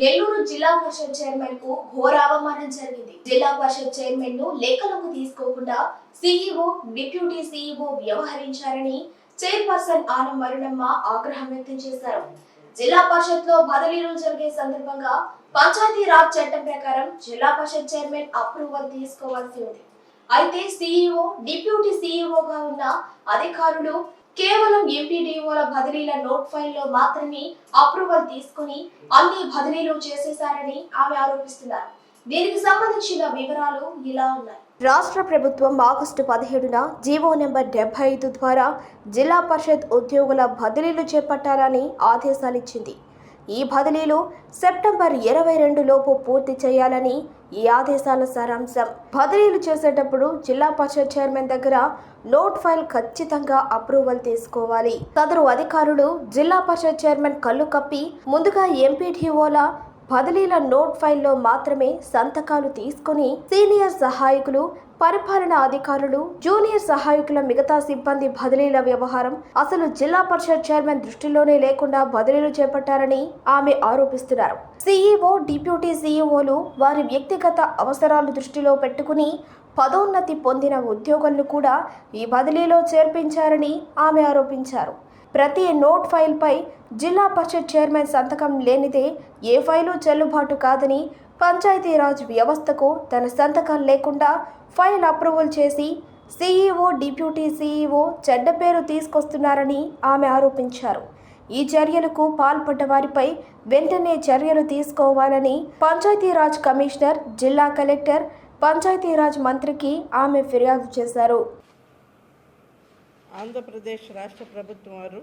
నెల్లూరు జిల్లా పరిషత్ చైర్మన్కు ఘోర అవమానం జరిగింది. జిల్లా పరిషత్ చైర్మన్ను లెక్కలకు తీసుకోకుండా సీఈఓ డిప్యూటీ సీఈఓ వ్యవహరించారని చైర్పర్సన్ ఆనం మరుణమ్మ ఆగ్రహం వ్యక్తం చేశారు. జిల్లా పరిషత్లో బదిలీలు జరిగే సందర్భంగా పంచాయతీ రాజ్ చట్టం ప్రకారం జిల్లా పరిషత్ చైర్మన్ అప్రూవల్ తీసుకోవాల్సి ఉంది. అయితే సీఈఓ డిప్యూటీ సీఈఓగా ఉన్న అధికారులు కేవలం ఎంపీడీఓల బదిలీల నోట్ ఫైల్లో మాత్రమే అప్రూవల్ తీసుకుని అన్ని బదిలీలు చేసేశారని ఆమె ఆరోపిస్తున్నారు. దీనికి సంబంధించిన వివరాలు ఇలా ఉన్నాయి. రాష్ట్ర ప్రభుత్వం ఆగస్టు పదిహేడున జీవో నెంబర్ డెబ్బై ఐదు ద్వారా జిల్లా పరిషత్ ఉద్యోగుల బదిలీలు చేపట్టాలని ఆదేశాలిచ్చింది. ఈ బదిలీలు సెప్టెంబర్ ఇరవై రెండు లోపు పూర్తి చేయాలని ఈ ఆదేశాల సారాంశం. బదిలీలు చేసేటప్పుడు జిల్లా పరిషత్ చైర్మన్ దగ్గర నోట్ ఫైల్ ఖచ్చితంగా అప్రూవల్ తీసుకోవాలి. సదరు అధికారులు జిల్లా పరిషత్ చైర్మన్ కళ్ళు కప్పి ముందుగా ఎంపీటీఓల బదిలీల నోట్ ఫైల్లో మాత్రమే సంతకాలు తీసుకుని సీనియర్ సహాయకులు పరిపాలన అధికారులు జూనియర్ సహాయకుల మిగతా సిబ్బంది బదిలీల వ్యవహారం అసలు జిల్లా పరిషత్ చైర్మన్ దృష్టిలోనే లేకుండా బదిలీలు చేపట్టారని ఆమె ఆరోపిస్తున్నారు. సీఈఓ డిప్యూటీ సీఈఓలు వారి వ్యక్తిగత అవసరాలు దృష్టిలో పెట్టుకుని పదోన్నతి పొందిన ఉద్యోగులను కూడా ఈ బదిలీలో చేర్పించారని ఆమె ఆరోపించారు. ప్రతి నోట్ ఫైల్పై జిల్లా పరిషత్ చైర్మన్ సంతకం లేనిదే ఏ ఫైలు చెల్లుబాటు కాదని పంచాయతీరాజ్ వ్యవస్థకు తన సంతకం లేకుండా ఫైల్ అప్రూవల్ చేసి సీఈఓ డిప్యూటీ సీఈఓ చెడ్డ పేరు తీసుకొస్తున్నారని ఆమె ఆరోపించారు. ఈ చర్యలకు పాల్పడ్డ వారిపై వెంటనే చర్యలు తీసుకోవాలని పంచాయతీరాజ్ కమిషనర్ జిల్లా కలెక్టర్ పంచాయతీరాజ్ మంత్రికి ఆమె ఫిర్యాదు చేశారు. ఆంధ్రప్రదేశ్ రాష్ట్ర ప్రభుత్వం వారు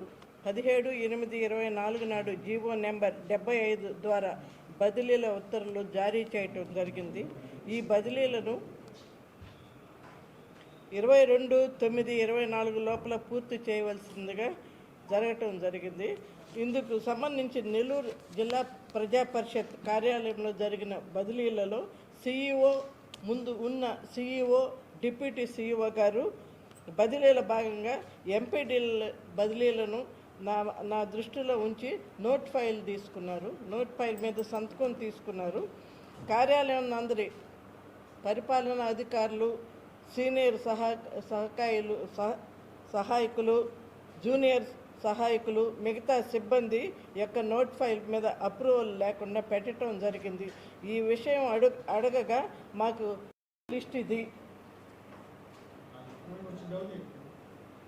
పదిహేడు ఎనిమిది ఇరవై నాలుగు నాడు జీవో నెంబర్ డెబ్బై ఐదు ద్వారా బదిలీల ఉత్తర్వులు జారీ చేయటం జరిగింది. ఈ బదిలీలను ఇరవై రెండు తొమ్మిది ఇరవై నాలుగు లోపల పూర్తి చేయవలసిందిగా జరగటం జరిగింది. ఇందుకు సంబంధించి నెల్లూరు జిల్లా ప్రజా పరిషత్ కార్యాలయంలో జరిగిన బదిలీలలో సిఇఓ ముందు ఉన్న సిఇఓ డిప్యూటీ సిఇఓ గారు బదిలీల భాగంగా ఎంపీడీల బదిలీలను నా నా దృష్టిలో ఉంచి నోట్ ఫైల్ తీసుకున్నారు. నోట్ ఫైల్ మీద సంతకం తీసుకున్నారు. కార్యాలయం అందరి పరిపాలనా అధికారులు సీనియర్ సహా సహకాయులు సహ సహాయకులు జూనియర్ సహాయకులు మిగతా సిబ్బంది యొక్క నోట్ ఫైల్ మీద అప్రూవల్ లేకుండా పెట్టడం జరిగింది. ఈ విషయం అడు అడగగా మాకు లిస్ట్ ఇది.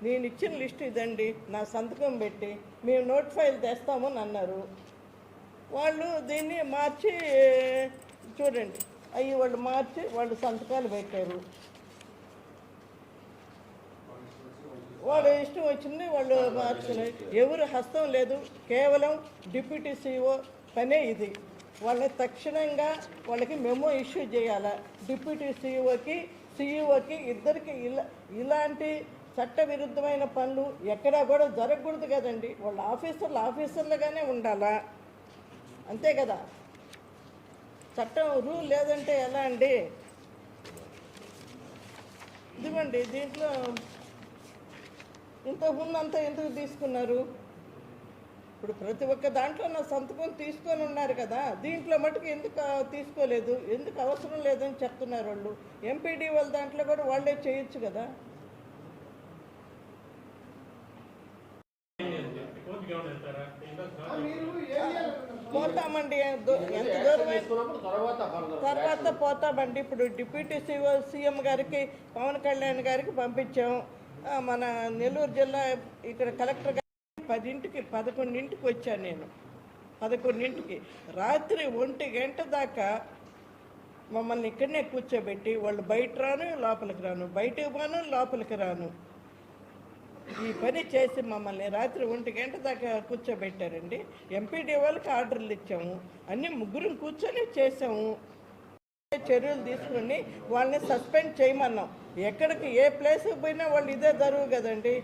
నేను ఇచ్చిన లిస్ట్ ఇదండి. నా సంతకం పెట్టి మేము నోట్ ఫైల్ తెస్తామని అన్నారు. వాళ్ళు దీన్ని మార్చి చూడండి. అవి వాళ్ళు మార్చి వాళ్ళు సంతకాలు పెట్టారు. వాళ్ళు ఇష్టం వచ్చింది వాళ్ళు మార్చుకున్నారు ఎవరు హస్తం లేదు. కేవలం డిప్యూటీ సీఓ పనే ఇది. వాళ్ళని తక్షణంగా వాళ్ళకి మెమో ఇష్యూ చేయాలా? డిప్యూటీ సీఈఓకి సీఈఓకి ఇద్దరికి ఇలా ఇలాంటి చట్ట విరుద్ధమైన పనులు ఎక్కడా కూడా జరగకూడదు కదండి. వాళ్ళ ఆఫీసర్లు ఆఫీసర్లుగానే ఉండాలా? అంతే కదా? చట్టం రూల్ లేదంటే ఎలా అండి? ఇదిగోండి దీంట్లో ఇంతకుముందు అంతా ఎందుకు తీసుకున్నారు? ఇప్పుడు ప్రతి ఒక్క దాంట్లో నా సంతకం తీసుకొని ఉన్నారు కదా దీంట్లో మటుకు ఎందుకు తీసుకోలేదు? ఎందుకు అవసరం లేదని చెప్తున్నారు వాళ్ళు? ఎంపీడీ వాళ్ళ దాంట్లో కూడా వాళ్ళే చేయొచ్చు కదా? పోతామండి. ఎంత దూరం తర్వాత పోతామండి. ఇప్పుడు డిప్యూటీ సీఓ సీఎం గారికి పవన్ కళ్యాణ్ గారికి పంపించాం. ఆ, మన నెల్లూరు జిల్లా ఇక్కడ కలెక్టర్ గారికి పదింటికి పదకొండింటికి వచ్చాను నేను. పదకొండింటికి. రాత్రి ఒంటి గంట దాకా మమ్మల్ని ఇక్కడనే కూర్చోబెట్టి వాళ్ళు బయట రాను లోపలికి రాను. బయటకు పోను లోపలికి రాను. ఈ పని చేసి మమ్మల్ని రాత్రి ఒంటి గంట దాకా కూర్చోబెట్టారండి. ఎంపీడీ వాళ్ళకి ఆర్డర్లు ఇచ్చాము. అన్ని ముగ్గురం కూర్చొని చేసాము చర్యలు తీసుకొని వాళ్ళని సస్పెండ్ చేయమన్నాం. ఎక్కడికి ఏ ప్లేస్కి పోయినా వాళ్ళు ఇదే జరుగు కదండి.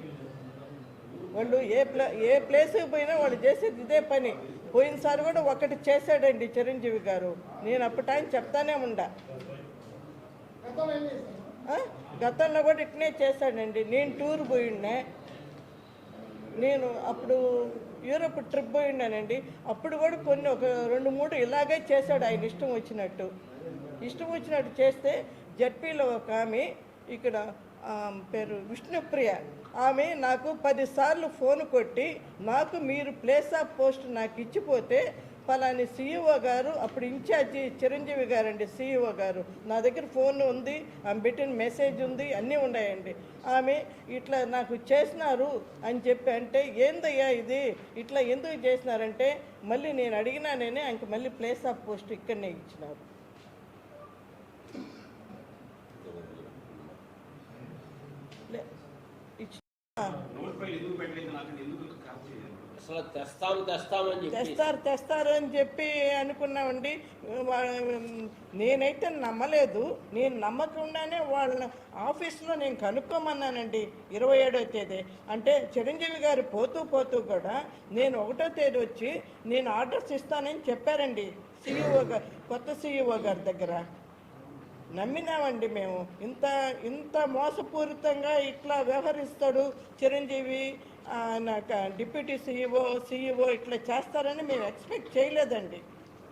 వాళ్ళు ఏ ప్లే ఏ ప్లేస్కి పోయినా వాళ్ళు చేసేది ఇదే పని. పోయినసారి కూడా ఒకటి చేశాడండి చిరంజీవి గారు. నేను అప్పటి ఆయన చెప్తానే ఉండా. గతంలో కూడా ఇట్నే చేశాడండి. నేను టూర్ పోయిండే. నేను అప్పుడు యూరోప్ ట్రిప్ పోయిండానండి. అప్పుడు కూడా కొన్ని ఒక రెండు మూడు ఇలాగే చేశాడు ఆయన ఇష్టం వచ్చినట్టు. ఇష్టం వచ్చినట్టు చేస్తే జడ్పీలో ఒక ఆమె ఇక్కడ పేరు విష్ణుప్రియ. ఆమె నాకు పదిసార్లు ఫోన్ కొట్టి నాకు మీరు ప్లేస్ ఆఫ్ పోస్ట్ నాకు ఇచ్చిపోతే ఫలాని సీఈఓ గారు అప్పుడు ఇన్ఛార్జి చిరంజీవి గారండి సీఈఓ గారు. నా దగ్గర ఫోన్ ఉంది ఆమె పెట్టిన మెసేజ్ ఉంది అన్నీ ఉన్నాయండి. ఆమె ఇట్లా నాకు చేసినారు అని చెప్పి అంటే ఏందయ్యా ఇది? ఇట్లా ఎందుకు చేసినారంటే మళ్ళీ నేను అడిగినానే ఆయనకి మళ్ళీ ప్లేస్ ఆఫ్ పోస్ట్ ఇక్కడనే ఇచ్చినారు. ఇచ్చి నోటిఫై ఎందుకు పెట్టలేదు నాకు ఎందుకు ఖర్చు చేయలేదు అసలు తెస్తాం తెస్తామని చెప్పి. తెస్తారు తెస్తారు అని చెప్పి అనుకున్నామండి. నేనైతే నమ్మలేదు. నేను నమ్మకుండానే వాళ్ళ ఆఫీస్లో నేను కనుక్కోమన్నానండి. ఇరవై ఏడో తేదీ. అంటే చిరంజీవి గారు పోతూ పోతూ కూడా నేను ఒకటో తేదీ వచ్చి నేను ఆర్డర్స్ ఇస్తానని చెప్పారండి. సిఇఓ గారు కొత్త సిఇఓ గారి దగ్గర. నమ్మినామండి మేము. ఇంత ఇంత మోసపూరితంగా ఇట్లా వ్యవహరిస్తాడు చిరంజీవి. నాకు డిప్యూటీ సీఈఓ సీఈఓ ఇట్లా చేస్తారని మేము ఎక్స్పెక్ట్ చేయలేదండి.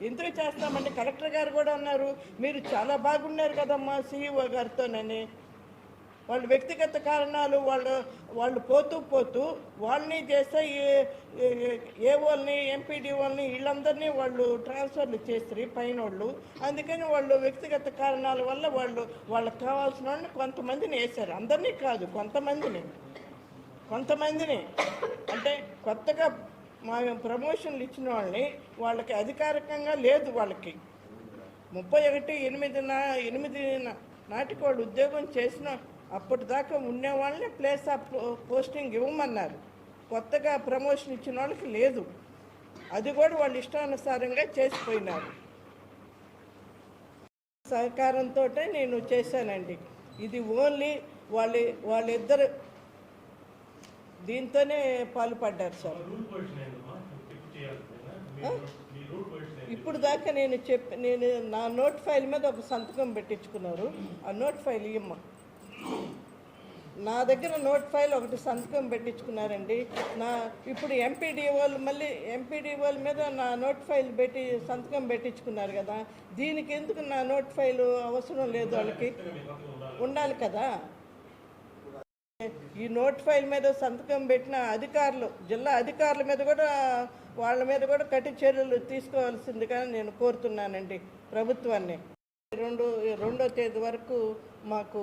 ఎందుకు చేస్తామండి? కలెక్టర్ గారు కూడా అన్నారు మీరు చాలా బాగున్నారు కదమ్మా సీఈఓ గారితోనని. వాళ్ళ వ్యక్తిగత కారణాలు వాళ్ళు వాళ్ళు పోతూ పోతూ వాళ్ళని చేస్తే ఏ- వాళ్ళని ఎంపీడీ వాళ్ళని వీళ్ళందరినీ వాళ్ళు ట్రాన్స్ఫర్లు చేస్తారు పైన వాళ్ళు అందుకని వాళ్ళు వ్యక్తిగత కారణాల వల్ల వాళ్ళు వాళ్ళకి కావాల్సిన వాళ్ళని కొంతమందిని వేశారు అందరినీ కాదు కొంతమందిని. కొంతమందిని అంటే కొత్తగా మా ప్రమోషన్లు ఇచ్చిన వాళ్ళని వాళ్ళకి అధికారికంగా లేదు వాళ్ళకి. ముప్పై ఒకటి ఎనిమిది నా ఎనిమిది నాటికి వాళ్ళు ఉద్యోగం చేసిన అప్పటిదాకా ఉండే వాళ్ళని ప్లేస్ ఆఫ్ పోస్టింగ్ ఇవ్వమన్నారు. కొత్తగా ప్రమోషన్ ఇచ్చిన వాళ్ళకి లేదు. అది కూడా వాళ్ళు ఇష్టానుసారంగా చేసిపోయినారు. సహకారంతో నేను చేశానండి. ఇది ఓన్లీ వాళ్ళ వాళ్ళిద్దరు దీంతోనే పాల్పడ్డారు సార్? ఇప్పుడు దాకా నేను చెప్పి నేను నా నోట్ ఫైల్ మీద ఒక సంతకం పెట్టించుకున్నారు. ఆ నోట్ ఫైల్ ఇయ్యమ్మ. నా దగ్గర నోట్ ఫైల్ ఒకటి సంతకం పెట్టించుకున్నారండి. నా ఇప్పుడు ఎంపీడీ వాళ్ళు మళ్ళీ ఎంపీడీ వాళ్ళ మీద నా నోట్ ఫైల్ పెట్టి సంతకం పెట్టించుకున్నారు కదా. దీనికి ఎందుకు నా నోట్ ఫైల్ అవసరం లేదు వాళ్ళకి? ఉండాలి కదా. ఈ నోట్ ఫైల్ మీద సంతకం పెట్టిన అధికారులు జిల్లా అధికారుల మీద కూడా వాళ్ళ మీద కూడా కఠిన చర్యలు తీసుకోవాల్సిందిగా నేను కోరుతున్నానండి ప్రభుత్వాన్ని. రెండు రెండో తేదీ వరకు మాకు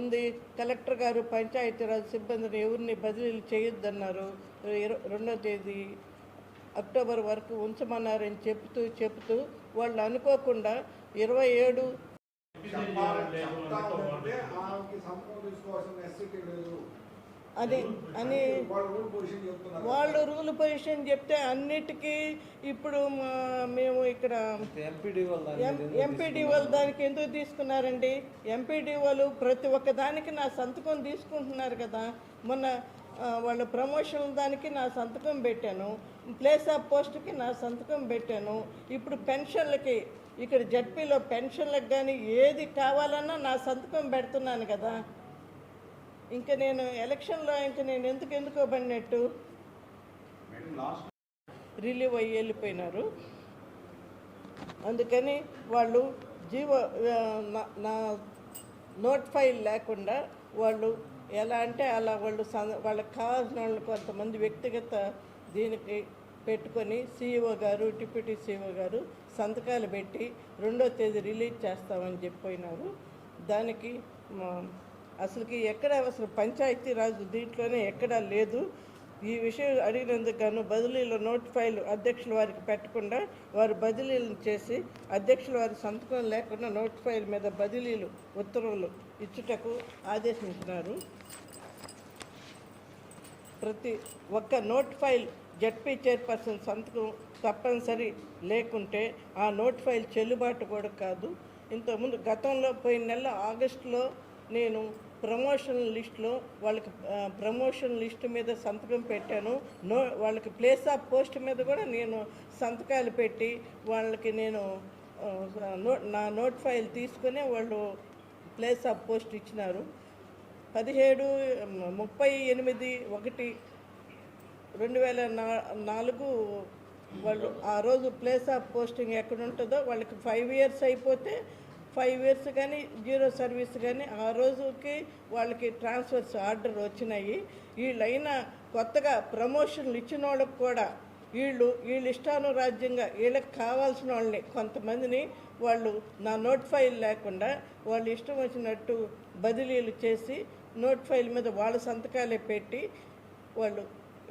ఉంది. కలెక్టర్ గారు పంచాయతీరాజ్ సిబ్బందిని ఎవరిని బదిలీలు చేయొద్దన్నారు. రెండో తేదీ అక్టోబర్ వరకు ఉంచమన్నారని చెప్తూ చెప్తూ వాళ్ళు అనుకోకుండా ఇరవై ఏడు చెప్తామంటే ఆమెకి సంతకం తీసుకోవాల్సిన నెసిటీ లేదు అని వాళ్ళు రూల్ పొజిషన్ చెప్తే అన్నిటికీ ఇప్పుడు మా- మేము ఇక్కడ ఎంపీడీ వాళ్ళు దానికి ఎందుకు తీసుకున్నారండి? ఎంపీడీ వాళ్ళు ప్రతి ఒక్క దానికి నా సంతకం తీసుకుంటున్నారు కదా. మొన్న వాళ్ళ ప్రమోషన్ దానికి నా సంతకం పెట్టాను. ప్లేస్ ఆఫ్ పోస్ట్కి నా సంతకం పెట్టాను. ఇప్పుడు పెన్షన్లకి ఇక్కడ జడ్పీలో పెన్షన్లకు కానీ ఏది కావాలన్నా నా సంతకం పెడుతున్నాను కదా. ఇంకా నేను ఎలక్షన్లో ఇంకా నేను ఎందుకు ఎందుకోబడినట్టు రిలీవ్ అయ్యి వెళ్ళిపోయినారు. అందుకని వాళ్ళు జీవో నా- నోట్ ఫైల్ లేకుండా వాళ్ళు ఎలా అంటే అలా వాళ్ళు వాళ్ళకి కావాల్సిన వాళ్ళు కొంతమంది వ్యక్తిగత దీనికి పెట్టుకొని సీఈఓ గారు డిప్యూటీ సీఈఓ గారు సంతకాలు పెట్టి రెండో తేదీ రిలీజ్ చేస్తామని చెప్పిపోయినారు. దానికి అసలుకి ఎక్కడ అసలు పంచాయతీ రాజు దీంట్లోనే ఎక్కడా లేదు. ఈ విషయం అడిగినందుకు గాను బదిలీలో నోట్ ఫైల్ అధ్యక్షుల వారికి పెట్టకుండా వారు బదిలీలు చేసి అధ్యక్షుల వారి సంతకం లేకుండా నోట్ ఫైల్ మీద బదిలీలు ఉత్తర్వులు ఇచ్చుటకు ఆదేశించినారు. ప్రతి ఒక్క నోట్ ఫైల్ జడ్పీ చైర్పర్సన్ సంతకం తప్పనిసరి లేకుంటే ఆ నోట్ ఫైల్ చెల్లుబాటు కూడా కాదు. ఇంతకుముందు గతంలో పోయిన నెల ఆగస్టులో నేను ప్రమోషన్ లిస్ట్లో వాళ్ళకి ప్రమోషన్ లిస్ట్ మీద సంతకం పెట్టాను. నో వాళ్ళకి ప్లేస్ ఆఫ్ పోస్ట్ మీద కూడా నేను సంతకాలు పెట్టి వాళ్ళకి నేను నో నా నోట్ ఫైల్ తీసుకునే వాళ్ళు ప్లేస్ ఆఫ్ పోస్ట్ ఇచ్చినారు. పదిహేడు ముప్పై ఎనిమిది ఒకటి రెండు వేల నా- నాలుగు వాళ్ళు ఆ రోజు ప్లేస్ ఆఫ్ పోస్టింగ్ ఎక్కడ ఉంటుందో వాళ్ళకి ఫైవ్ ఇయర్స్ అయిపోతే ఫైవ్ ఇయర్స్ కానీ జీరో సర్వీస్ కానీ ఆ రోజుకి వాళ్ళకి ట్రాన్స్ఫర్స్ ఆర్డర్ వచ్చినాయి. వీళ్ళైనా కొత్తగా ప్రమోషన్లు ఇచ్చిన వాళ్ళకు కూడా వీళ్ళు వీళ్ళు ఇష్టానురాజ్యంగా వీళ్ళకి కావాల్సిన వాళ్ళని కొంతమందిని వాళ్ళు నా నోట్ ఫైల్ లేకుండా వాళ్ళు ఇష్టం వచ్చినట్టు బదిలీలు చేసి నోట్ ఫైల్ మీద వాళ్ళ సంతకాలే పెట్టి వాళ్ళు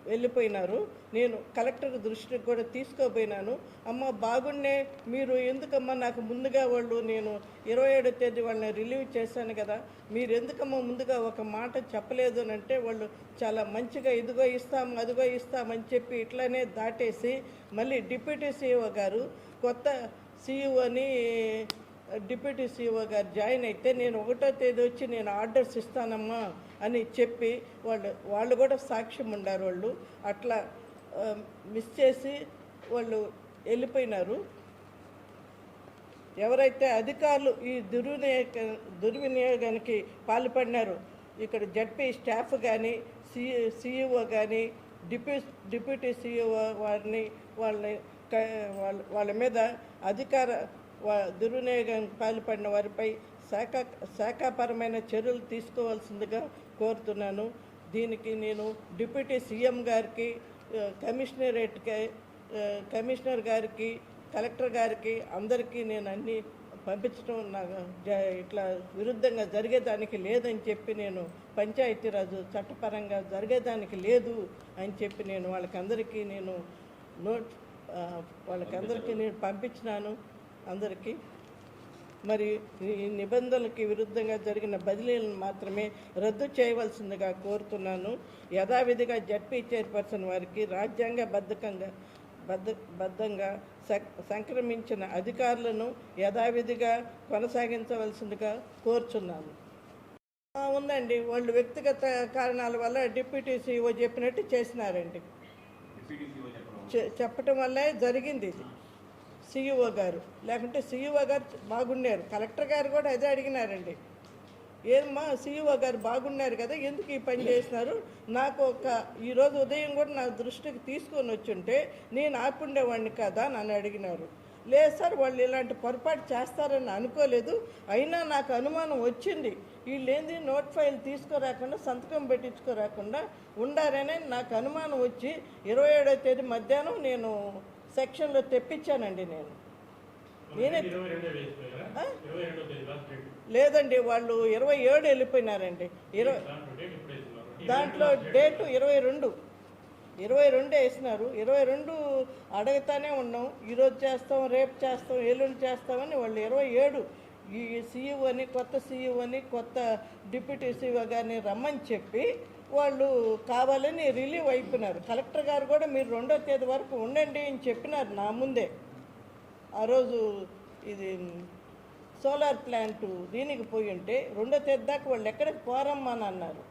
వెళ్ళిపోయినారు. నేను కలెక్టర్ దృష్టికి కూడా తీసుకోపోయినాను అమ్మ బాగుండే మీరు ఎందుకమ్మా నాకు ముందుగా వాళ్ళు నేను ఇరవై ఏడో తేదీ వాళ్ళని రిలీవ్ చేశాను కదా. మీరు ఎందుకమ్మా ముందుగా ఒక మాట చెప్పలేదు అని అంటే వాళ్ళు చాలా మంచిగా ఇదిగో ఇస్తాం అదిగో ఇస్తామని చెప్పి ఇట్లానే దాటేసి మళ్ళీ డిప్యూటీ సీఈఓ గారు కొత్త సీఈఓని డిప్యూటీ సీఈఓ గారు జాయిన్ అయితే నేను ఒకటో తేదీ వచ్చి నేను ఆర్డర్స్ ఇస్తానమ్మా. అని చెప్పి వాళ్ళు వాళ్ళు కూడా సాక్ష్యం ఉండారు వాళ్ళు. అట్లా మిస్ చేసి వాళ్ళు వెళ్ళిపోయినారు. ఎవరైతే అధికారులు ఈ దుర్వినియోగ దుర్వినియోగానికి పాల్పడినారో ఇక్కడ జడ్పీ స్టాఫ్ కానీ సి సిఇఓ కానీ డిప్యూ డిప్యూటీ సిఇఓ వారిని వాళ్ళని వాళ్ళ వాళ్ళ మీద అధికార దుర్వినియోగానికి పాల్పడిన వారిపై శాఖ శాఖాపరమైన చర్యలు తీసుకోవాల్సిందిగా కోరుతున్నాను. దీనికి నేను డిప్యూటీ సీఎం గారికి కమిషనరేట్కి కమిషనర్ గారికి కలెక్టర్ గారికి అందరికీ నేను అన్ని పంపించడం నాకు జ- ఇట్లా విరుద్ధంగా జరిగేదానికి లేదని చెప్పి నేను పంచాయతీరాజు చట్టపరంగా జరిగేదానికి లేదు అని చెప్పి నేను వాళ్ళకందరికీ నేను నోట్ వాళ్ళకందరికీ నేను పంపించినాను అందరికీ. మరి ఈ నిబంధనలకి విరుద్ధంగా జరిగిన బదిలీలను మాత్రమే రద్దు చేయవలసిందిగా కోరుతున్నాను. యథావిధిగా జడ్పీ చైర్పర్సన్ వారికి రాజ్యాంగ బద్ధకంగా బద్ద బద్ధంగా సంక్రమించిన అధికారులను యథావిధిగా కొనసాగించవలసిందిగా కోరుచున్నాను. ఉందండి. వాళ్ళు వ్యక్తిగత కారణాల వల్ల డిప్యూటీ సీఓ చెప్పినట్టు చేసినారండి. చెప్పడం చెప్పటం వల్లే జరిగింది ఇది. సిఇఓ గారు. లేకుంటే సిఇఓ గారు బాగున్నారు. కలెక్టర్ గారు కూడా అదే అడిగినారండి. ఏమ్మా సిఇఓ గారు బాగున్నారు కదా ఎందుకు ఈ పని చేసినారు నాకు ఒక ఈరోజు ఉదయం కూడా నా దృష్టికి తీసుకొని వచ్చుంటే నేను ఆపుండేవాడిని కదా నన్ను అడిగినారు. లేదు సార్ వాళ్ళు ఇలాంటి పొరపాటు చేస్తారని అనుకోలేదు. అయినా నాకు అనుమానం వచ్చింది. వీళ్ళు ఏంది నోట్ ఫైల్ తీసుకురాకుండా సంతకం పెట్టించుకోరాకుండా ఉండారనే నాకు అనుమానం వచ్చి ఇరవై ఏడో తేదీ మధ్యాహ్నం నేను సెక్షన్లో తెప్పించానండి నేను? లేదండి వాళ్ళు ఇరవై ఏడు వెళ్ళిపోయినారండి. ఇరవై దాంట్లో డేటు ఇరవై రెండు ఇరవై రెండు. వేసినారు. ఇరవై రెండు అడగతానే ఉన్నాం. ఈరోజు చేస్తాం రేపు చేస్తాం ఎల్లుండి చేస్తామని వాళ్ళు ఇరవై ఏడు. ఈ సీఈఓ అని కొత్త సీఈఓ అని కొత్త డిప్యూటీ సీఈఓ గారిని రమ్మని చెప్పి వాళ్ళు కావాలని రిలీవ్ అయిపోయినారు. కలెక్టర్ గారు కూడా మీరు రెండో తేదీ వరకు ఉండండి అని చెప్పినారు నా ముందే. ఆ రోజు ఇది సోలార్ ప్లాంట్ దీనికి పోయి ఉంటే రెండో తేదీ దాకా వాళ్ళు ఎక్కడికి పోరమ్మా అని అన్నారు.